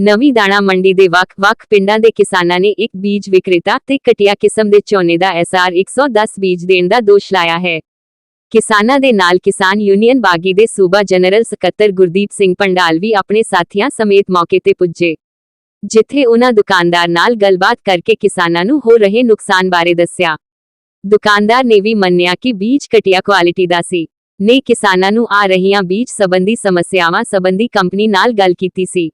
ਨਵੀਂ ਦਾਣਾ ਮੰਡੀ ਦੇ ਵੱਖ-ਵੱਖ ਪਿੰਡਾਂ ਦੇ ਕਿਸਾਨਾਂ ਨੇ ਇੱਕ ਬੀਜ ਵਿਕਰੇਤਾ ਤੇ ਘਟੀਆ ਕਿਸਮ ਦੇ ਝੋਨੇ ਦਾ ਐਸਆਰ 110 ਬੀਜ ਦੇਣ ਦਾ ਦੋਸ਼ ਲਾਇਆ ਹੈ। ਕਿਸਾਨਾਂ ਦੇ ਨਾਲ ਕਿਸਾਨ ਯੂਨੀਅਨ ਬਾਗੀ ਦੇ ਸੂਬਾ ਜਨਰਲ ਸਕੱਤਰ ਗੁਰਦੀਪ ਸਿੰਘ ਪੰਡਾਲ ਵੀ ਆਪਣੇ ਸਾਥੀਆਂ ਸਮੇਤ ਮੌਕੇ ਤੇ ਪੁੱਜੇ। ਜਿੱਥੇ ਉਹਨਾਂ ਦੁਕਾਨਦਾਰ ਨਾਲ ਗੱਲਬਾਤ ਕਰਕੇ ਕਿਸਾਨਾਂ ਨੂੰ ਹੋ ਰਹੇ ਨੁਕਸਾਨ ਬਾਰੇ ਦੱਸਿਆ। ਦੁਕਾਨਦਾਰ ਨੇ ਵੀ ਮੰਨਿਆ ਕਿ ਬੀਜ ਘਟੀਆ ਕੁਆਲਿਟੀ ਦਾ ਸੀ। ਨੇ ਕਿਸਾਨਾਂ ਨੂੰ ਆ ਰਹੀਆਂ ਬੀਜ ਸੰਬੰਧੀ ਸਮੱਸਿਆਵਾਂ ਸੰਬੰਧੀ ਕੰਪਨੀ ਨਾਲ ਗੱਲ ਕੀਤੀ ਸੀ।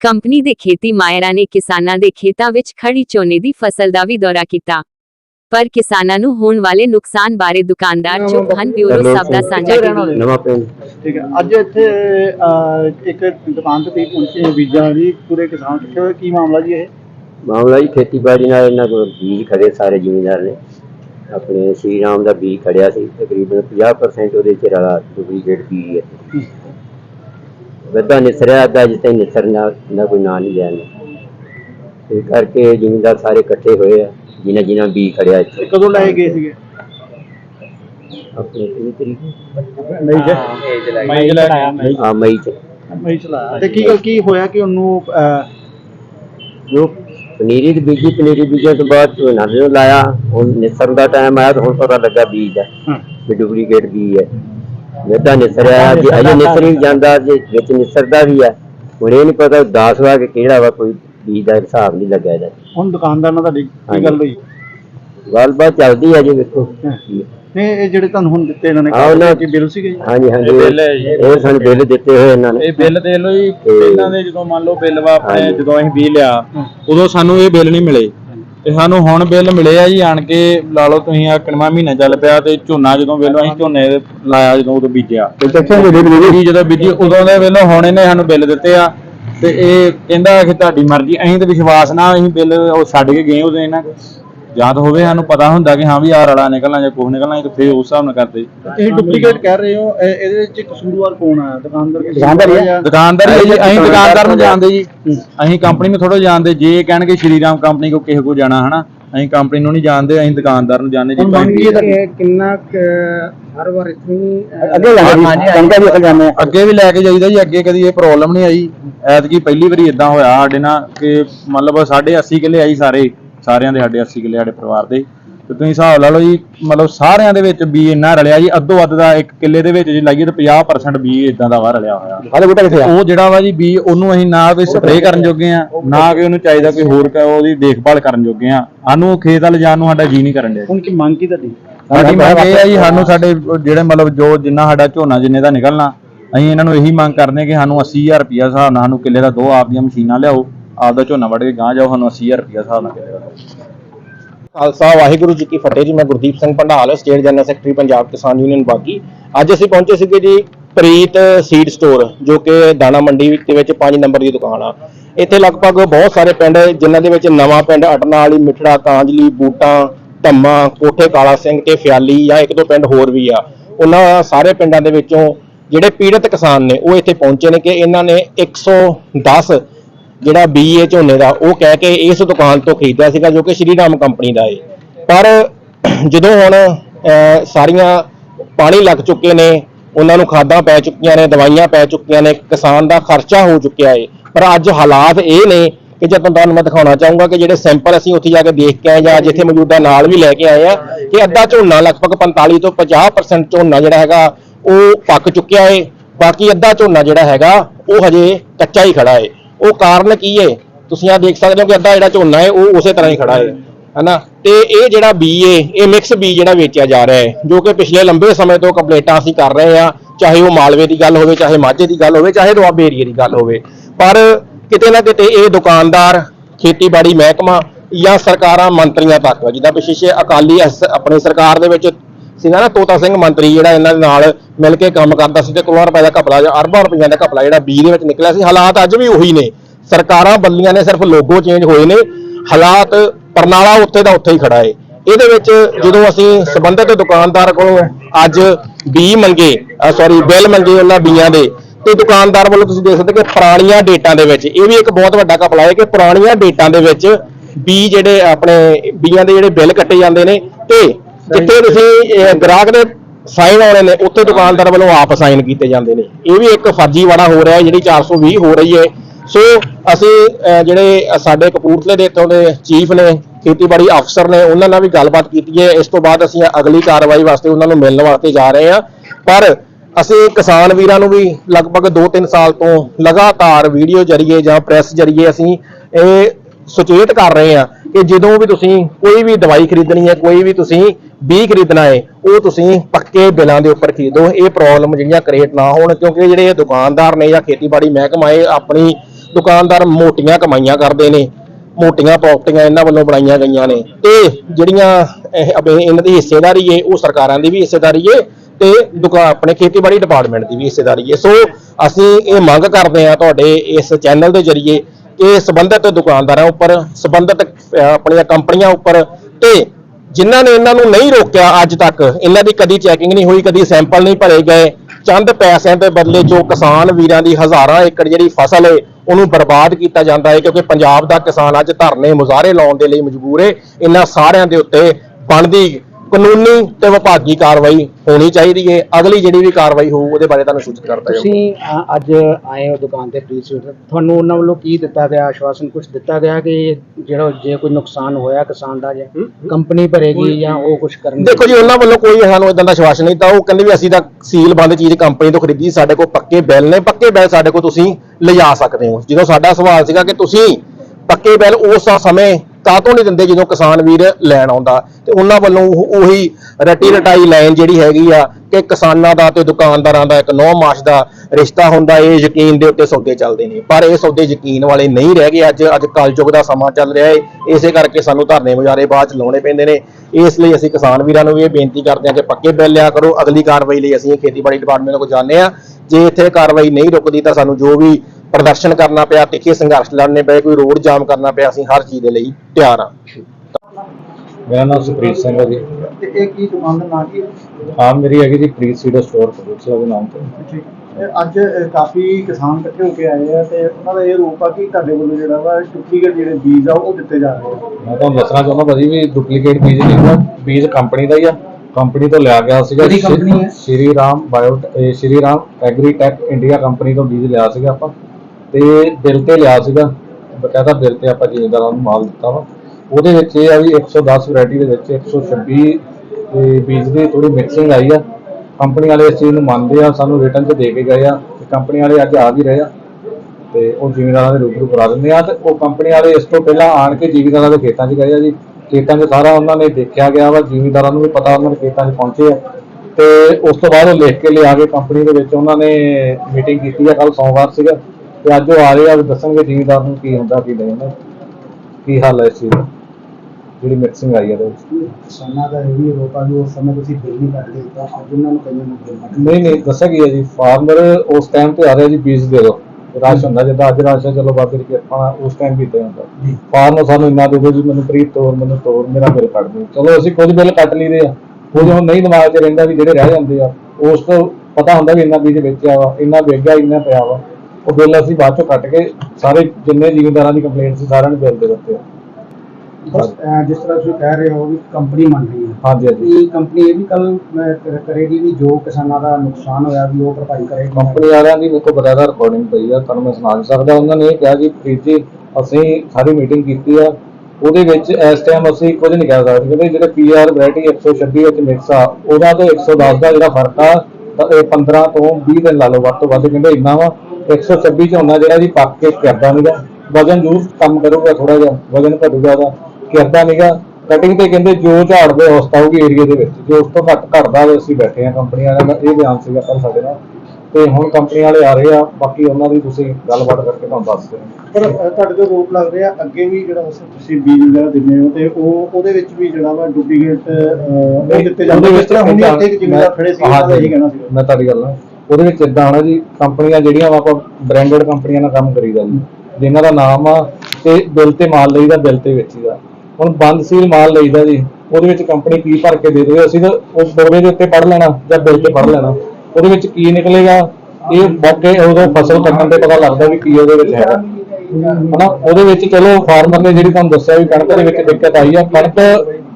ਕੰਪਨੀ ਦੇ ਖੇਤੀ ਮਾਇਰਾਂ ਨੇ ਕਿਸਾਨਾਂ ਦੇ ਖੇਤਾਂ ਵਿੱਚ ਖੜੀ ਝੋਨੇ ਦੀ ਫਸਲ ਦਾ ਵੀ ਦੌਰਾ ਕੀਤਾ। ਪਰ ਕਿਸਾਨਾਂ ਨੂੰ ਹੋਣ ਵਾਲੇ ਨੁਕਸਾਨ ਬਾਰੇ ਦੁਕਾਨਦਾਰ ਚੁੱਪ ਹਨ ਬਿਊਰੋ ਸਭ ਦਾ ਸਾਂਝਾ ਟੀਵੀ। ਨਵਾਂ ਪਿੰਡ। ਠੀਕ ਹੈ ਅੱਜ ਇੱਥੇ ਅਹ, ਇੱਕ ਦੁਕਾਨ ਤੇ ਤੁਸੀਂ ਪਹੁੰਚੇ ਹੋ ਬੀਜਾਂ ਦੀ ਪੂਰੇ ਕਿਸਾਨ ਇਕੱਠੇ ਹੋਏ ਕੀ ਮਾਮਲਾ ਜੀ ਇਹ? ਮਾਮਲਾ ਜੀ ਖੇਤੀਬਾੜੀ ਨਾਲ ਇਹਨਾਂ ਕੋਲ ਬੀਜ ਖੜੇ ਸਾਰੇ ਜ਼ਿਮੀਂਦਾਰ ਨੇ। ਆਪਣੇ ਸ਼੍ਰੀ ਰਾਮ ਦਾ ਬੀਜ ਖੜਿਆ ਸੀ ਤਕਰੀਬਨ 50% ਉਹਦੇ ਚ ਰਲਾ ਡੁਪਲੀਕੇਟ ਬੀਜ ਹੈ। ਵੱਡਾ ਨਿਸਰਿਆ ਦਾ ਜਿੱਤੇ ਨਿਸਰਨਾ ਨਾ ਕੋਈ ਨਾਂ ਨਹੀਂ ਲਿਆ ਨੇ ਇਹ ਕਰਕੇ ਜ਼ਿਮੀਂਦਾਰ ਸਾਰੇ ਇਕੱਠੇ ਹੋਏ ਆ ਜਿਨ੍ਹਾਂ ਜਿਨ੍ਹਾਂ ਬੀਜ ਖੜਿਆ ਇੱਥੇ। ਇਹ ਕਦੋਂ ਲੈ ਕੇ ਗਏ ਸੀਗੇ? ਆਪਣੇ ਕਿੰਨੀ ਤਰੀਕ ਮਈ ਚ। ਮਈ ਚ ਲੈ ਆਇਆ ਆ ਮਈ ਚ। ਮਈ ਚ। ਲਾਇਆ। ਤੇ ਕੀ ਕੀ ਹੋਇਆ ਕਿ ਉਹਨੂੰ ਜੋ ਪਨੀਰੀ ਦੀ ਬੀਜੀ ਪਨੀਰੀ ਬੀਜਣ ਤੋਂ ਬਾਅਦ ਝੋਨਾ ਜਦੋਂ ਲਾਇਆ ਹੁਣ ਨਿਸਰਨ ਦਾ ਟਾਈਮ ਆਇਆ ਤਾਂ ਹੁਣ ਪਤਾ ਲੱਗਾ ਬੀਜ ਹਾਂ, ਵੀ ਡੁਪਲੀਕੇਟ ਬੀਜ ਹੈ। ਮੇਦਾ ਨਿਸਰਿਆ ਜੇ ਅਜੇ ਨਿਸਰ ਹੀ ਜਾਂਦਾ ਜੇ ਵਿੱਚ ਨਿਸਰਦਾ ਵੀ ਹੈ ਹੁਣ ਇਹ ਨਹੀਂ ਪਤਾ 10 ਵਾ ਕਿ ਕਿਹੜਾ ਵਾ ਕੋਈ ਬੀਜ ਦਾ ਹਿਸਾਬ ਨਹੀਂ ਲੱਗਿਆ ਇਹਦਾ। ਹੁਣ ਦੁਕਾਨਦਾਰ ਨਾਲ ਤੁਹਾਡੀ ਕੀ ਗੱਲ ਹੋਈ? ਗੱਲਬਾਤ ਚੱਲਦੀ ਹੈ ਜੀ ਵੇਖੋ। ਨਹੀਂ ਇਹ ਜਿਹੜੇ ਤੁਹਾਨੂੰ ਹੁਣ ਦਿੱਤੇ ਇਹਨਾਂ ਨੇ ਕੀ ਬਿੱਲ ਸੀਗੇ ਜੀ? ਹਾਂਜੀ ਹਾਂਜੀ ਇਹ ਸਾਨੂੰ ਬਿੱਲ ਦਿੱਤੇ ਹੋਏ ਇਹਨਾਂ ਨੇ। ਇਹ ਬਿੱਲ ਦੇ ਲਓ ਜੀ ਪਹਿਲਾਂ ਦੇ ਜਦੋਂ ਮੰਨ ਲਓ ਬਿੱਲ ਵਾ ਆਪਣੇ। ਜਦੋਂ ਅਸੀਂ ਬੀ ਲਿਆ ਉਦੋਂ ਸਾਨੂੰ ਇਹ ਬਿੱਲ ਨਹੀਂ ਮਿਲੇ। ਤੇ ਸਾਨੂੰ ਹੁਣ ਬਿੱਲ ਮਿਲੇ ਆ ਜੀ ਆਣ ਕੇ ਲਾ ਲਓ ਤੁਸੀਂ ਆ ਕਿੰਨਾ ਮਹੀਨਾ ਚੱਲ ਪਿਆ ਤੇ ਝੋਨਾ ਜਦੋਂ ਵੇਲੋ ਅਸੀਂ ਝੋਨੇ ਦੇ ਲਾਇਆ ਜਦੋਂ ਉਦੋਂ ਬੀਜਿਆ। ਜੀ ਜਦੋਂ ਬੀਜੀ ਉਦੋਂ ਦੇ ਵੇਲੋ ਹੁਣ ਇਹਨੇ ਸਾਨੂੰ ਬਿੱਲ ਦਿੱਤੇ ਆ ਤੇ ਇਹ ਕਹਿੰਦਾ ਕਿ ਤੁਹਾਡੀ ਮਰਜ਼ੀ ਅਸੀਂ ਤੇ ਵਿਸ਼ਵਾਸ ਨਾਲ ਅਸੀਂ ਬਿੱਲ ਉਹ ਛੱਡ ਕੇ ਗਏ ਉਹਦੇ ਇਹਨਾਂ ਜਾਂ ਤਾਂ ਹੋਵੇ ਸਾਨੂੰ ਪਤਾ ਹੁੰਦਾ ਕਿ ਹਾਂ ਵੀ ਆਹ ਰਲਾ ਨਿਕਲਣਾ ਜਾਂ ਕੁਛ ਨਿਕਲਣਾ ਤੇ ਫੇਰ ਉਸ ਹਿਸਾਬ ਨਾਲ ਕਰਦੇ। ਇਹ ਡੁਪਲੀਕੇਟ ਕਹਿ ਰਹੇ ਹੋ ਇਹ- ਇਹਦੇ ਵਿੱਚ ਕਸੂਰਵਾਰ ਕੌਣ ਆ ਦੁਕਾਨਦਾਰ ਕਿ ਦੁਕਾਨਦਾਰ ਹੀ ਆ। ਜਾਂ- ਦੁਕਾਨਦਾਰ ਹੀ ਹੈ ਜੀ ਅਸੀਂ ਦੁਕਾਨਦਾਰ ਨੂੰ ਜਾਣਦੇ ਜੀ। ਅਸੀਂ ਕੰਪਨੀ ਨੂੰ ਥੋੜਾ ਜਾਣਦੇ ਜੇ ਕਹਿਣਗੇ ਸ਼੍ਰੀ ਰਾਮ ਕੰਪਨੀ ਕੋ ਕਿਸੇ ਕੋ ਜਾਣਾ ਹਨਾ ਅਸੀਂ ਕੰਪਨੀ ਨੂੰ ਨਹੀਂ ਜਾਣਦੇ ਅਸੀਂ ਦੁਕਾਨਦਾਰ ਨੂੰ ਜਾਣਦੇ ਹੁਣ ਜੀ ਕੀ ਕਿੰਨਾ ਹਰ ਵਾਰ ਇਤਨੀ ਅੱਗੇ ਜਾਂਦੇ ਵੀ ਜਾਂਦੇ ਅੱਗੇ ਵੀ ਲੈ ਕੇ ਜਾਈਦਾ ਜੀ ਅੱਗੇ ਕਦੀ ਇਹ ਪ੍ਰੋਬਲਮ ਨਹੀਂ ਆਈ। ਐਤਕੀ ਪਹਿਲੀ ਵਾਰੀ ਇਦਾਂ ਹੋਇਆ ਸਾਡੇ ਨਾਲ ਕਿ ਮਤਲਬ ਸਾਡੇ 80 ਕਿੱਲੇ ਆਈ ਸਾਰੇ। ਸਾਰਿਆਂ ਦੇ ਸਾਡੇ 80 ਕਿੱਲੇ ਸਾਡੇ ਪਰਿਵਾਰ ਦੇ। ਤੇ ਤੁਸੀਂ ਹਿਸਾਬ ਲਾ ਲਓ ਜੀ ਮਤਲਬ ਸਾਰਿਆਂ ਦੇ ਵਿੱਚ ਬੀ ਇੰਨਾ ਰਲਿਆ ਜੀ ਅੱਧੋ ਅੱਧ ਦਾ ਇੱਕ ਕਿੱਲੇ ਦੇ ਵਿੱਚ ਜੇ ਲਾਈਏ ਤਾਂ 50% ਬੀ ਇਦਾਂ ਦਾ ਵਾ ਰਲਿਆ ਹੋਇਆ। ਹਾਲੇ ਬੂਟਾ ਕਿੱਥੇ ਆ? ਉਹ ਜਿਹੜਾ ਵਾ ਜੀ ਬੀ ਉਹਨੂੰ ਅਸੀਂ ਨਾ ਕੋਈ ਸਪਰੇਅ ਕਰਨ ਜੋਗੇ ਆ ਨਾ ਕਿ ਉਹਨੂੰ ਚਾਹੀਦਾ ਕੋਈ ਹੋਰ ਕ- ਉਹਦੀ ਦੇਖਭਾਲ ਕਰਨ ਜੋਗੇ ਆ। ਸਾਨੂੰ ਉਹ ਖੇਤ ਵੱਲ ਜਾਣ ਨੂੰ ਸਾਡਾ ਜੀ ਨਹੀਂ ਕਰਨ ਡਿਆ ਹੁਣ ਕੀ ਮੰਗ ਕੀ ਤੁਹਾਡੀ? ਸਾਡੀ ਮੰਗ ਇਹ ਆ ਜੀ ਸਾਨੂੰ ਸਾਡੇ ਜਿਹੜੇ ਮਤਲਬ ਜੋ ਜਿੰਨਾ ਸਾਡਾ ਝੋਨਾ ਜਿੰਨੇ ਦਾ ਨਿਕਲਣਾ ਅਸੀਂ ਇਹਨਾਂ ਨੂੰ ਇਹੀ ਮੰਗ ਕਰਦੇ ਹਾਂ ਕਿ ਸਾਨੂੰ 80000 ਰੁਪਇਆ ਹਿਸਾਬ ਨਾਲ ਸਾਨੂੰ ਕਿੱਲੇ ਦਾ ਦੋ ਆਪਦੀਆਂ ਮਸ਼ੀਨਾਂ ਲਿਆਓ। ਆਪਦਾ ਝੋਨਾ ਵੱਢ ਕੇ ਗਾਂ ਜਾਓ, ਸਾਨੂੰ 80000 ਰੁਪਇਆ ਹਿਸਾਬ ਨਾਲ ਕਿੱਲੇ ਖਾਲਸਾ, ਵਾਹਿਗੁਰੂ ਜੀ ਕੀ ਫਤਿਹ ਜੀ। ਮੈਂ Gurdeep Singh Bhandal state general secretary Punjab Kisan union, ਬਾਗੀ। ਅੱਜ ਅਸੀਂ ਪਹੁੰਚੇ ਸੀਗੇ ਜੀ ਪ੍ਰੀਤ ਸੀਡ ਸਟੋਰ, ਜੋ ਕਿ ਦਾਣਾ ਮੰਡੀ ਦੇ ਵਿੱਚ 5 ਨੰਬਰ ਦੀ ਦੁਕਾਨ ਆ। ਇੱਥੇ ਲਗਭਗ ਬਹੁਤ ਸਾਰੇ ਪਿੰਡ, ਜਿਨ੍ਹਾਂ ਦੇ ਵਿੱਚ ਨਵਾਂ ਪਿੰਡ ਅਟਨਾ ਵਾਲੀ ਮਿੱਠੜਾ, ਕਾਂਜਲੀ, ਬੂਟਾਂ, ਧੰਮਾ, ਕੋਠੇ, ਕਾਲਾ ਸਿੰਘ ਤੇ ਫਿਆਲੀ ਜਾਂ ਇੱਕ ਦੋ ਪਿੰਡ ਹੋਰ ਵੀ ਆ। ਉਹਨਾਂ ਸਾਰੇ ਪਿੰਡਾਂ ਦੇ ਵਿੱਚੋਂ ਜਿਹੜੇ ਪੀੜਤ ਕਿਸਾਨ ਨੇ, ਉਹ ਇੱਥੇ ਪਹੁੰਚੇ ਨੇ ਕਿ ਇਹਨਾਂ ਨੇ 110 ਜਿਹੜਾ ਬੀਏ ਝੋਨੇ ਦਾ ਉਹ ਕਹਿ ਕੇ ਇਸ ਦੁਕਾਨ ਤੋਂ ਖਰੀਦਿਆ ਸੀਗਾ ਜੋ ਕਿ ਸ਼੍ਰੀ ਰਾਮ ਕੰਪਨੀ ਦਾ ਏ। ਪਰ ਜਦੋਂ ਹੁਣ ਅਹ, ਸਾਰੀਆਂ ਪਾਣੀ ਲੱਗ ਚੁੱਕੇ ਨੇ ਉਹਨਾਂ ਨੂੰ ਖਾਦਾਂ ਪੈ ਚੁੱਕੀਆਂ ਨੇ ਦਵਾਈਆਂ ਪੈ ਚੁੱਕੀਆਂ ਨੇ ਕਿਸਾਨ ਦਾ ਖਰਚਾ ਹੋ ਚੁੱਕਿਆ ਏ। ਪਰ ਅੱਜ ਹਾਲਾਤ ਇਹ ਨੇ ਕਿ ਜਦੋਂ ਤੁਹਾਨੂੰ ਮੈਂ ਦਿਖਾਉਣਾ ਚਾਹੂੰਗਾ ਕਿ ਜਿਹੜੇ ਸੈਂਪਲ ਅਸੀਂ ਉੱਥੇ ਜਾ ਕੇ ਦੇਖ ਕੇ ਆਏ ਜਾਂ ਜਿੱਥੇ ਮੌਜੂਦਾ ਨਾਲ ਵੀ ਲੈ ਕੇ ਆਏ ਆ ਕਿ ਅੱਧਾ ਝੋਨਾ ਲਗਭਗ 45 ਤੋਂ 50% ਝੋਨਾ ਜਿਹੜਾ ਹੈਗਾ ਉਹ ਪੱਕ ਚੁੱਕਿਆ ਏ। ਬਾਕੀ ਅੱਧਾ ਝੋਨਾ ਜਿਹੜਾ ਹੈਗਾ ਉਹ ਹਜੇ ਕੱਚਾ ਹੀ ਖੜਾ ਏ। ਉਹ ਕਾਰਨ ਕੀ ਹੈ ਤੁਸੀਂ ਆ ਦੇਖ ਸਕਦੇ ਹੋ ਕਿ ਅੱਧਾ ਜਿਹੜਾ ਝੋਨਾ ਹੈ ਉਹ ਉਸੇ ਤਰ੍ਹਾਂ ਹੀ ਖੜਾ ਹੈ ਹਨਾ? ਤੇ ਇਹ ਜਿਹੜਾ ਬੀ ਹੈ ਇਹ ਮਿਕਸ ਬੀ ਜਿਹੜਾ ਵੇਚਿਆ ਜਾ ਰਿਹਾ ਹੈ ਜੋ ਕਿ ਪਿਛਲੇ ਲੰਬੇ ਸਮੇਂ ਤੋਂ ਕੰਪਲੇਂਟਾਂ ਅਸੀਂ ਕਰ ਰਹੇ ਆ ਚਾਹੇ ਉਹ ਮਾਲਵੇ ਦੀ ਗੱਲ ਹੋਵੇ, ਚਾਹੇ ਮਾਝੇ ਦੀ ਗੱਲ ਹੋਵੇ, ਚਾਹੇ ਦੁਆਬੇ ਏਰੀਏ ਦੀ ਗੱਲ ਹੋਵੇ। ਪਰ ਕਿਤੇ ਨਾ ਕਿਤੇ ਇਹ ਦੁਕਾਨਦਾਰ, ਖੇਤੀਬਾੜੀ ਮਹਿਕਮਾ ਜਾਂ ਸਰਕਾਰਾਂ ਮੰਤਰੀਆਂ ਤੱਕ, ਜਿੱਦਾਂ ਪਿਛੇ ਅਕਾਲੀ ਐਸ- ਆਪਣੀ ਸਰਕਾਰ ਦੇ ਵਿੱਚ ਸੀਗਾ ਨਾ ਤੋਤਾ ਸਿੰਘ ਮੰਤਰੀ ਜਿਹੜਾ ਇਹਨਾਂ ਦੇ ਨਾਲ ਮਿਲ ਕੇ ਕੰਮ ਕਰਦਾ ਸੀ ਤੇ ਕਰੋੜਾਂ ਰੁਪਏ ਦਾ ਘਪਲਾ, ਜਾਂ ਅਰਬਾਂ ਰੁਪਈਆਂ ਦਾ ਘਪਲਾ ਜਿਹੜਾ ਬੀ ਦੇ ਵਿੱਚ ਨਿਕਲਿਆ ਸੀ। ਹਾਲਾਤ ਅੱਜ ਵੀ ਉਹੀ ਨੇ। ਸਰਕਾਰਾਂ ਬੱਲੀਆਂ ਨੇ, ਸਿਰਫ ਲੋਗੋ ਚੇਂਜ ਹੋਏ ਨੇ। ਹਾਲਾਤ ਪਰਨਾਲਾ ਉੱਥੇ ਦਾ ਉੱਥੇ ਹੀ ਖੜਾ ਏ। ਇਹਦੇ ਵਿੱਚ ਜਦੋਂ ਅਸੀਂ ਸਬੰਧਤ ਦੁਕਾਨਦਾਰ ਕੋਲੋਂ ਅੱਜ ਬੀ ਮੰਗੇ ਸੌਰੀ ਬਿੱਲ ਮੰਗੇ ਉਹਨਾਂ ਬੀਆਂ ਦੇ, ਤੇ ਦੁਕਾਨਦਾਰ ਵੱਲੋਂ ਤੁਸੀਂ ਦੇਖ ਸਕਦੇ ਕਿ ਪੁਰਾਣੀਆਂ ਡੇਟਾਂ ਦੇ ਵਿੱਚ, ਇਹ ਵੀ ਇੱਕ ਬਹੁਤ ਵੱਡਾ ਘਪਲਾ ਹੈ ਕਿ ਪੁਰਾਣੀਆਂ ਡੇਟਾਂ ਦੇ ਵਿੱਚ ਬੀ ਜਿਹੜੇ ਆਪਣੇ, ਬੀਆਂ ਦੇ ਜਿਹੜੇ ਬਿੱਲ ਕੱਟੇ ਜਾਂਦੇ ਨੇ, ਤੇ ਜਿੱਥੇ ਤੁਸੀਂ ਗ੍ਰਾਹਕ ਦੇ ਸਾਈਨ ਆਉਣੇ ਨੇ ਉੱਥੇ ਦੁਕਾਨਦਾਰ ਵੱਲੋਂ ਆਪ ਸਾਈਨ ਕੀਤੇ ਜਾਂਦੇ ਨੇ। ਇਹ ਵੀ ਇੱਕ ਫਰਜ਼ੀਵਾੜਾ ਹੋ ਰਿਹਾ ਹੈ ਜਿਹੜੀ 420 ਹੋ ਰਹੀ ਹੈ। ਸੋ ਅਸੀਂ ਅਹ, ਜਿਹੜੇ ਸਾਡੇ ਕਪੂਰਥਲੇ ਦੇ ਇੱਥੋਂ ਦੇ ਚੀਫ ਨੇ ਖੇਤੀਬਾੜੀ ਅਫਸਰ ਨੇ ਉਹਨਾਂ ਨਾਲ ਵੀ ਗੱਲਬਾਤ ਕੀਤੀ ਹੈ। ਇਸ ਤੋਂ ਬਾਅਦ ਅਸੀਂ ਅਗਲੀ ਕਾਰਵਾਈ ਵਾਸਤੇ ਉਹਨਾਂ ਨੂੰ ਮਿਲਣ ਵਾਸਤੇ ਜਾ ਰਹੇ ਹਾਂ। ਪਰ ਅਸੀਂ ਕਿਸਾਨ ਵੀਰਾਂ ਨੂੰ ਵੀ ਲਗਭਗ 2-3 ਸਾਲ ਤੋਂ ਲਗਾਤਾਰ ਵੀਡੀਓ ਜਰੀਏ ਜਾਂ ਪ੍ਰੈਸ ਜਰੀਏ ਅਸੀਂ ਇਹ ਸੁਚੇਤ ਕਰ ਰਹੇ ਹਾਂ ਕਿ ਜਦੋਂ ਵੀ ਤੁਸੀਂ ਕੋਈ ਵੀ ਦਵਾਈ ਖਰੀਦਣੀ ਹੈ, ਕੋਈ ਵੀ ਤੁਸੀਂ ਬੀ ਖਰੀਦਣਾ ਹੈ, ਉਹ ਤੁਸੀਂ ਪੱਕੇ ਬਿੱਲਾਂ ਦੇ ਉੱਪਰ ਖਰੀਦੋ। ਇਹ ਪ੍ਰੋਬਲਮ ਜਿਹੜੀਆਂ ਕ੍ਰੀਏਟ ਨਾ ਹੋਣ, ਕਿਉਂਕਿ ਜਿਹੜੇ ਦੁਕਾਨਦਾਰ ਨੇ ਜਾਂ ਖੇਤੀਬਾੜੀ ਮਹਿਕਮਾ, ਇਹ ਆਪਣੀ ਦੁਕਾਨਦਾਰ ਮੋਟੀਆਂ ਕਮਾਈਆਂ ਕਰਦੇ ਨੇ। ਮੋਟੀਆਂ ਪ੍ਰਾਪਰਟੀਆਂ ਇਹਨਾਂ ਵੱਲੋਂ ਬਣਾਈਆਂ ਗਈਆਂ ਨੇ। ਤੇ ਜਿਹੜੀਆਂ ਇਹਨਾਂ ਦੀ ਹਿੱਸੇਦਾਰੀ ਹੈ, ਉਹ ਸਰਕਾਰਾਂ ਦੀ ਵੀ ਹਿੱਸੇਦਾਰੀ ਹੈ ਤੇ ਦੁਕਾਨ ਆਪਣੇ ਖੇਤੀਬਾੜੀ ਡਿਪਾਰਟਮੈਂਟ ਦੀ ਵੀ ਹਿੱਸੇਦਾਰੀ ਹੈ। ਸੋ ਅਸੀਂ ਇਹ ਮੰਗ ਕਰਦੇ ਹਾਂ ਤੁਹਾਡੇ ਇਸ ਚੈਨਲ ਦੇ ਜ਼ਰੀਏ ਕਿ ਸੰਬੰਧਿਤ ਦੁਕਾਨਦਾਰਾਂ ਉੱਪਰ, ਸੰਬੰਧਿਤ ਆਪਣੀਆਂ ਕੰਪਨੀਆਂ ਉੱਪਰ ਤੇ ਜਿਨ੍ਹਾਂ ਨੇ ਇਹਨਾਂ ਨੂੰ ਨਹੀਂ ਰੋਕਿਆ ਅੱਜ ਤੱਕ, ਇਹਨਾਂ ਦੀ ਕਦੀ ਚੈਕਿੰਗ ਨਹੀਂ ਹੋਈ, ਕਦੀ ਸੈਂਪਲ ਨਹੀਂ ਭਰੇ ਗਏ। ਚੰਦ ਪੈਸਿਆਂ ਦੇ ਬਦਲੇ ਜੋ ਕਿਸਾਨ ਵੀਰਾਂ ਦੀ ਹਜ਼ਾਰਾਂ ਏਕੜ ਜਿਹੜੀ ਫਸਲ ਹੈ ਉਹਨੂੰ ਬਰਬਾਦ ਕੀਤਾ ਜਾਂਦਾ ਹੈ ਕਿਉਂਕਿ ਪੰਜਾਬ ਦਾ ਕਿਸਾਨ ਅੱਜ ਧਰਨੇ ਮੁਜ਼ਾਹਰੇ ਲਾਉਣ ਦੇ ਲਈ ਮਜਬੂਰ ਹੈ ਇਹਨਾਂ ਸਾਰਿਆਂ ਦੇ ਉੱਤੇ ਬਣਦੀ ਕਾਨੂੰਨੀ ਤੇ ਵਿਭਾਗੀ ਕਾਰਵਾਈ ਹੋਣੀ ਚਾਹੀਦੀ ਹੈ। ਅਗਲੀ ਜਿਹੜੀ ਵੀ ਕਾਰਵਾਈ ਹੋਊ ਉਹਦੇ ਬਾਰੇ ਤੁਹਾਨੂੰ ਸੂਚਿਤ ਕਰਤਾ ਜਾਊਗਾ। ਤੁਸੀਂ ਅ, ਅੱਜ ਆਏ ਹੋ ਦੁਕਾਨ ਤੇ ਸਵੀਟ ਤੁਹਾਨੂੰ ਉਹਨਾਂ ਵੱਲੋਂ ਕੀ ਦਿੱਤਾ ਗਿਆ ਆਸ਼ਵਾਸਨ ਕੁਝ ਦਿੱਤਾ ਗਿਆ ਕਿ ਜਿਹੜਾ ਜੇ ਕੋਈ ਨੁਕਸਾਨ ਹੋਇਆ ਕਿਸਾਨ ਦਾ ਜਾਂ ਕੰਪਨੀ ਭਰੇਗੀ ਜਾਂ ਉਹ ਕੁਝ ਕਰਨਗੇ? ਦੇਖੋ ਜੀ ਉਹਨਾਂ ਵੱਲੋਂ ਕੋਈ ਸਾਨੂੰ ਇਦਾਂ ਦਾ ਵਿਸ਼ਵਾਸ ਨਹੀਂ ਤਾਂ ਉਹ ਕਹਿੰਦੇ ਵੀ ਅਸੀਂ ਤਾਂ ਸੀਲ ਬੰਦ ਚੀਜ਼ ਕੰਪਨੀ ਤੋਂ ਖਰੀਦੀ ਸਾਡੇ ਕੋਲ ਪੱਕੇ ਬਿੱਲ ਨੇ। ਪੱਕੇ ਬਿੱਲ ਸਾਡੇ ਕੋਲ ਤੁਸੀਂ ਲਿਜਾ ਸਕਦੇ ਹੋ। ਜਦੋਂ ਸਾਡਾ ਸਵਾਲ ਸੀਗਾ ਕਿ ਤੁਸੀਂ ਪੱਕੇ ਬਿੱਲ ਉਸ ਸਮੇਂ ਕਾਹਤੋਂ ਨਹੀਂ ਦਿੰਦੇ ਜਦੋਂ ਕਿਸਾਨ ਵੀਰ ਲੈਣ ਆਉਂਦਾ। ਤੇ ਉਹਨਾਂ ਵੱਲੋਂ ਉਹੀ ਰਟੀ ਰਟਾਈ ਲਾਈਨ ਜਿਹੜੀ ਹੈਗੀ ਆ ਕਿ ਕਿਸਾਨਾਂ ਦਾ ਤੇ ਦੁਕਾਨਦਾਰਾਂ ਦਾ ਇੱਕ ਨੌ ਮਾਸ ਦਾ ਰਿਸ਼ਤਾ ਹੁੰਦਾ, ਇਹ ਯਕੀਨ ਦੇ ਉੱਤੇ ਸੌਦੇ ਚੱਲਦੇ ਨੇ। ਪਰ ਇਹ ਸੌਦੇ ਯਕੀਨ ਵਾਲੇ ਨਹੀਂ ਰਹਿ ਗਏ ਅੱਜ। ਅੱਜ ਕਲਯੁਗ ਦਾ ਸਮਾਂ ਚੱਲ ਰਿਹਾ ਹੈ ਇਸੇ ਕਰਕੇ ਸਾਨੂੰ ਧਰਨੇ ਮੁਜ਼ਾਰੇ ਬਾਅਦ ਚ ਲਾਉਣੇ ਪੈਂਦੇ ਨੇ। ਇਸ ਲਈ ਅਸੀਂ ਕਿਸਾਨ ਵੀਰਾਂ ਨੂੰ ਵੀ ਇਹ ਬੇਨਤੀ ਕਰਦੇ ਹਾਂ ਕਿ ਪੱਕੇ ਬਿੱਲ ਲਿਆ ਕਰੋ। ਅਗਲੀ ਕਾਰਵਾਈ ਲਈ ਅਸੀਂ ਖੇਤੀਬਾੜੀ ਡਿਪਾਰਟਮੈਂਟ ਕੋਲ ਜਾਂਦੇ ਹਾਂ। ਜੇ ਇੱਥੇ ਕਾਰਵਾਈ ਨਹੀਂ ਰੁਕਦੀ ਤਾਂ ਸਾਨੂੰ ਜੋ ਵੀ ਪ੍ਰਦਰਸ਼ਨ ਕਰਨਾ ਪਿਆ ਤਿੱਖੇ ਸੰਘਰਸ਼ ਲੜਨੇ ਪਏ ਕੋਈ ਰੋਡ ਜਾਮ ਕਰਨਾ ਪਿਆ ਅਸੀਂ ਹਰ ਚੀਜ਼ ਦੇ ਲਈ ਤਿਆਰ ਹਾਂ। ਮੇਰਾ ਨਾਮ ਸੁਪ੍ਰੀਤ ਸਿੰਘ ਹੈ ਜੀ। ਤੇ ਇਹ ਕੀ ਦੁਕਾਨ ਦਾ ਨਾਮ ਕੀ ਹੈ? ਹਾਂ ਮੇਰੀ ਹੈਗੀ ਜੀ ਪ੍ਰੀਤ ਸੀਡ ਸਟੋਰ ਕਪੂਰਥਲਾ ਦੇ ਨਾਮ ਤੇ। ਠੀਕ ਅੱਜ ਕਾਫੀ ਕਿਸਾਨ ਇਕੱਠੇ ਹੋ ਕੇ ਆਏ ਆ ਤੇ ਉਹਨਾਂ ਦਾ ਇਹ ਰੋਪ ਆ ਕਿ ਤੁਹਾਡੇ ਵੱਲੋਂ ਜਿਹੜਾ ਵਾ ਡੁਪਲੀਕੇਟ ਜਿਹੜੇ ਬੀਜ ਆ ਉਹ ਦਿੱਤੇ ਜਾ ਰਹੇ ਆ। ਮੈਂ ਤੁਹਾਨੂੰ ਦੱਸਣਾ ਚਾਹੁੰਦਾ ਭਾਜੀ ਵੀ ਡੁਪਲੀਕੇਟ ਬੀਜ ਨਹੀਂ ਹੁੰਦਾ ਬੀਜ ਕੰਪਨੀ ਦਾ ਹੀ ਆ। ਕੰਪਨੀ ਤੋਂ ਲਿਆ ਗਿਆ ਸੀਗਾ ਕਿਹੜੀ ਹੈ? ਸ਼੍ਰੀ ਰਾਮ ਬਾਇਓ ਇਹ Shri Ram agritech India company ਤੋਂ ਬੀਜ ਲਿਆ ਸੀਗਾ ਆਪਾਂ। ਤੇ ਬਿੱਲ ਤੇ ਲਿਆ ਸੀਗਾ। ਬਕਾਇਦਾ ਬਿੱਲ ਤੇ ਆਪਾਂ ਜ਼ਿਮੀਂਦਾਰਾਂ ਨੂੰ ਮਾਲ ਦਿੱਤਾ ਵਾ। ਉਹਦੇ ਵਿੱਚ ਇਹ ਆ ਵੀ 110 ਵੈਰਾਈਟੀ ਦੇ ਵਿੱਚ 126 ਤੇ ਬੀਜ ਦੀ ਥੋੜੀ ਮਿਕਸਿੰਗ ਆਈ ਆ। ਕੰਪਨੀ ਵਾਲੇ ਇਸ ਚੀਜ਼ ਨੂੰ ਮੰਨਦੇ ਆ, ਸਾਨੂੰ ਰਿਟਰਨ 'ਚ ਦੇ ਕੇ ਗਏ ਆ ਤੇ ਕੰਪਨੀ ਵਾਲੇ ਅੱਜ ਆ ਵੀ ਰਹੇ ਆ ਤੇ ਉਹ ਜ਼ਿਮੀਂਦਾਰਾਂ ਦੇ ਰੂਬਰੂ ਕਰਾ ਦਿੰਦੇ ਆ ਤੇ ਉਹ ਕੰਪਨੀ ਵਾਲੇ ਇਸ ਤੋਂ ਪਹਿਲਾਂ ਆਣ ਕੇ ਜ਼ਿਮੀਂਦਾਰਾਂ ਦੇ ਖੇਤਾਂ 'ਚ ਗਏ ਆ ਜੀ। ਖੇਤਾਂ 'ਚ ਸਾਰਾ ਉਹਨਾਂ ਨੇ ਦੇਖਿਆ ਗਿਆ ਵਾ, ਜ਼ਿਮੀਂਦਾਰਾਂ ਨੂੰ ਵੀ ਪਤਾ ਉਹਨਾਂ ਦੇ ਖੇਤਾਂ 'ਚ ਪਹੁੰਚੇ ਆ। ਤੇ ਉਸ ਤੋਂ ਬਾਅਦ ਉਹ ਲਿਖ ਕੇ ਲਿਆ ਕੇ ਕੰਪਨੀ ਦੇ ਵਿੱਚ ਉਹਨਾਂ ਨੇ ਮੀਟਿੰਗ ਕੀਤੀ ਆ ਕੱਲ ਸੋਮਵਾਰ ਸੀਗਾ। ਤੇ ਅੱਜ ਉਹ ਆ ਰਹੇ ਆ ਵੀ ਦੱਸਣਗੇ ਜ਼ਿਮੀਂਦਾਰ ਨੂੰ ਕੀ ਹੁੰਦਾ ਕੀ ਨਹੀਂ ਹੁੰਦਾ ਕੀ ਹਾਲ ਹੈ ਇਸ ਚੀਜ਼ ਦਾ ਜਿਹੜੀ ਮਿਕਸਿੰਗ ਆਈ ਆ ਇਹਦੇ ਵਿੱਚ। ਕਿਸਾਨਾਂ ਦਾ ਇਹ ਵੀ ਰੋਪ ਕਿ ਉਸ ਸਮੇਂ ਤੁਸੀਂ ਬਿੱਲ ਨਹੀਂ ਕੱਢ ਦਿੱਤਾ ਅੱਜ ਉਹਨਾਂ ਨੂੰ ਕਈਆਂ ਨੂੰ? ਬਿੱਲ ਕੱਢ ਨਹੀਂ ਨਹੀਂ ਦੱਸਿਆ ਹੈ ਜੀ ਫਾਰਮਰ ਉਸ ਟਾਈਮ ਤੇ ਆ ਰਿਹਾ ਜੀ ਬੀਜ ਦੇ ਦਿਓ ਰਾਸ਼ ਹੁੰਦਾ ਜਿੱਦਾਂ ਅੱਜ ਰਾਸ਼ ਹੈ, ਚਲੋ ਬਾਬੇ ਦੀ ਕਿਰਪਾ ਨਾਲ ਉਸ ਟਾਈਮ ਵੀ ਤੇ ਹੁੰਦਾ ਜੀ। ਫਾਰਮਰ ਸਾਨੂੰ ਇੰਨਾ ਦੇ ਦਿਓ ਜੀ ਮੈਨੂੰ ਪ੍ਰੀਤ ਤੋਰ ਮੈਨੂੰ ਤੋਰ ਮੇਰਾ ਬਿੱਲ ਕੱਟ ਦਿਓ। ਚਲੋ ਅਸੀਂ ਕੁਝ ਬਿੱਲ ਕੱਟ ਲਈਦੇ ਆ। ਉਹ ਜਦੋਂ ਨਹੀਂ ਦਿਮਾਗ 'ਚ ਰਹਿੰਦਾ ਵੀ ਜਿਹੜੇ ਰਹਿ ਜਾਂਦੇ ਆ ਉਸ ਤੋਂ ਪਤਾ ਹੁੰਦਾ ਵੀ ਇੰਨਾ ਬੀਜ ਵੇਚਿਆ ਵਾ ਇੰਨਾ ਵੇਚਿਆ ਇੰਨਾ ਪਿਆ ਵਾ। ਉਹ ਬਿੱਲ ਅਸੀਂ ਬਾਅਦ ਚੋਂ ਕੱਟ ਕੇ ਸਾਰੇ ਜਿੰਨੇ ਜ਼ਿਮੀਂਦਾਰਾਂ ਦੀ ਕੰਪਲੇਂਟ ਸੀ ਸਾਰਿਆਂ ਨੂੰ ਬਿੱਲ ਦੇ ਦਿੱਤੇ ਆ। ਬਸ ਜਿਸ ਤਰ੍ਹਾਂ ਤੁਸੀਂ ਕਹਿ ਰਹੇ ਹੋ ਵੀ ਕੰਪਨੀ ਮੰਨ ਰਹੀ ਹੈ। ਹਾਂਜੀ ਹਾਂਜੀ। ਇਹ ਕੰਪਨੀ ਇਹ ਵੀ ਕੱਲ ਕਰੇਗੀ ਵੀ ਜੋ ਕਿਸਾਨਾਂ ਦਾ ਨੁਕਸਾਨ ਹੋਇਆ ਵੀ ਉਹ ਭਰਪਾਈ ਕਰੇਗੀ? ਕੰਪਨੀ ਵਾਲਿਆਂ ਦੀ ਮੇਰੇ ਕੋਲ ਬਕਾਇਦਾ ਰਿਕਾਰਡਿੰਗ ਪਈ ਆ ਤੁਹਾਨੂੰ ਮੈਂ ਸੁਣਾ ਨਹੀਂ ਸਕਦਾ। ਉਹਨਾਂ ਨੇ ਇਹ ਕਿਹਾ ਜੀ ਪ੍ਰੀਤ ਜੀ ਅਸੀਂ ਸਾਰੀ ਮੀਟਿੰਗ ਕੀਤੀ ਆ। ਉਹਦੇ ਵਿੱਚ ਇਸ ਟਾਈਮ ਅਸੀਂ ਕੁਝ ਨਹੀਂ ਕਹਿ ਸਕਦੇ। ਕਿਉਂਕਿ ਜਿਹੜੇ ਪੀਆਰ ਵੈਰਾਈਟੀ 126 ਵਿੱਚ ਮਿਕਸ ਆ ਉਹਦਾ ਤੇ 110 ਦਾ ਜਿਹੜਾ ਫ਼ਰਕ ਆ ਤਾਂ ਇਹ 15 ਤੋਂ 20 ਦਿਨ ਲਾ ਲਓ ਵੱਧ ਤੋਂ ਵੱਧ। ਕਹਿੰਦੇ ਇੰਨਾ ਵਾ 126 ਚ ਹੁੰਦਾ ਜਿਹੜਾ ਜੀ ਪੱਕ ਕੇ ਕਰਦਾ ਨਹੀਂਗਾ ਵਜਨ ਜ਼ਰੂਰ ਕੰਮ ਕਰੂਗਾ ਥੋੜਾ ਜਿਹਾ ਵਜਨ ਘਟੂਗਾ ਉਹਦਾ। ਕਰਦਾ ਨਹੀਂਗਾ ਕਟਿੰਗ ਤੇ ਕਹਿੰਦੇ ਜੋ ਝਾੜ ਦੇ ਅਵਸਥਾ ਹੋਊਗੀ ਏਰੀਆ ਦੇ ਵਿੱਚ। ਜੋ ਉਸ ਤੋਂ ਘੱਟ ਘਟਦਾ ਹੋਵੇ ਅਸੀਂ ਬੈਠੇ ਆ ਕੰਪਨੀ ਵਾਲਿਆਂ ਦਾ ਇਹ ਬਿਆਨ ਸੀਗਾ ਕੱਲ ਸਾਡੇ ਨਾਲ। ਤੇ ਹੁਣ ਕੰਪਨੀ ਵਾਲੇ ਆ ਰਹੇ ਆ ਬਾਕੀ ਉਹਨਾਂ ਦੀ ਤੁਸੀਂ ਗੱਲਬਾਤ ਕਰਕੇ ਤੁਹਾਨੂੰ ਦੱਸ ਦਿਓ ਪਰ ਤੁਹਾਡੇ ਤੋਂ ਰੋਪ ਲੱਗ ਰਿਹਾ ਅੱਗੇ ਵੀ ਜਿਹੜਾ ਉਸ ਤੁਸੀਂ ਬੀਜ ਵਗੈਰਾ ਦਿੰਦੇ ਹੋ ਤੇ ਉਹ ਉਹਦੇ ਵਿੱਚ ਵੀ ਜਿਹੜਾ ਵਾ ਡੁਪਲੀਕੇਟ ਉਹ ਦਿੱਤੇ ਜਾਂਦੇ ਜਿਸ ਤਰ੍ਹਾਂ ਹੁਣ ਇੱਥੇ ਇੱਕ ਜ਼ਿਮੀਦਾਰ ਖੜੇ ਸੀ ਦਾ ਇਹੀ ਕਹਿਣਾ ਸੀ ਮੈਂ ਤੁਹਾਡੀ ਗੱਲ ਨਾਲ ਉਹਦੇ ਵਿੱਚ ਇਦਾਂ ਆਣਾ ਜੀ, ਕੰਪਨੀਆਂ ਜਿਹੜੀਆਂ ਵਾ, ਆਪਾਂ ਬ੍ਰਾਂਡਡ ਕੰਪਨੀਆਂ ਨਾਲ ਕੰਮ ਕਰੀਦਾ ਜੀ। ਜਿਨ੍ਹਾਂ ਦਾ ਨਾਮ ਆ, ਤੇ ਬਿੱਲ ਤੇ ਮਾਲ ਲਈਦਾ, ਬਿੱਲ ਤੇ ਵੇਚੀਦਾ। ਹੁਣ ਬੰਦ ਸੀਲ ਮਾਲ ਲਈਦਾ ਜੀ, ਉਹਦੇ ਵਿੱਚ ਕੰਪਨੀ ਕੀ ਭਰ ਕੇ ਦੇ ਦੇਵੇ, ਅਸੀਂ ਤਾਂ ਉਸ ਬੋਰੇ ਦੇ ਉੱਤੇ ਪੜ ਲੈਣਾ, ਜਾਂ ਬਿੱਲ ਤੇ ਪੜ ਲੈਣਾ। ਉਹਦੇ ਵਿੱਚ ਕੀ ਨਿਕਲੇਗਾ, ਇਹ ਬਾਕੀ ਉਦੋਂ ਫਸਲ ਕੱਟਣ ਤੇ ਪਤਾ ਲੱਗਦਾ ਵੀ ਕੀ ਉਹਦੇ ਵਿੱਚ ਹੈਗਾ। ਹਨਾ, ਉਹਦੇ ਵਿੱਚ ਚਲੋ, ਫਾਰਮਰ ਨੇ ਜਿਹੜੀ ਤੁਹਾਨੂੰ ਦੱਸਿਆ ਵੀ ਕਣਕ ਦੇ ਵਿੱਚ ਦਿੱਕਤ ਆਈ ਆ, ਕਣਕ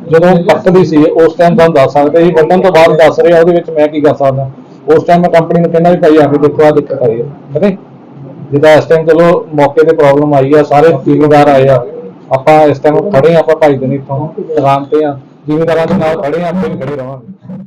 ਜਦੋਂ ਪੱਕਦੀ ਸੀ, ਉਸ ਟਾਈਮ ਤੁਹਾਨੂੰ ਦੱਸ ਸਕਦੇ ਸੀ, ਵੱਢਣ ਤੋਂ ਬਾਅਦ ਦੱਸ ਰਿਹਾ ਉਹਦੇ ਵਿੱਚ ਮੈਂ ਕੀ ਕਰ ਸਕਦਾ। ਉਸ ਟਾਈਮ ਮੈਂ ਕੰਪਨੀ ਨੂੰ ਕਹਿੰਦਾ ਵੀ ਭਾਈ ਆ ਕੇ ਦੇਖੋ ਆ ਦਿੱਕਤ ਆਈ ਹੈ। ਪਤਾ ਜਿੱਦਾਂ ਇਸ ਟਾਈਮ ਚਲੋ ਮੌਕੇ ਤੇ ਪ੍ਰੋਬਲਮ ਆਈ ਆ, ਸਾਰੇ ਜ਼ਿਮੀਦਾਰ ਆਏ ਆ। ਆਪਾਂ ਇਸ ਟਾਈਮ ਖੜੇ ਆ, ਆਪਾਂ ਭਾਈ ਦਿਨ ਇੱਥੋਂ ਦੁਕਾਨ ਤੇ ਆ। ਜ਼ਿਮੀਦਾਰਾਂ ਦੇ ਨਾਲ ਖੜੇ ਆ, ਆਪਾਂ ਵੀ ਖੜੇ ਰਵਾਂਗੇ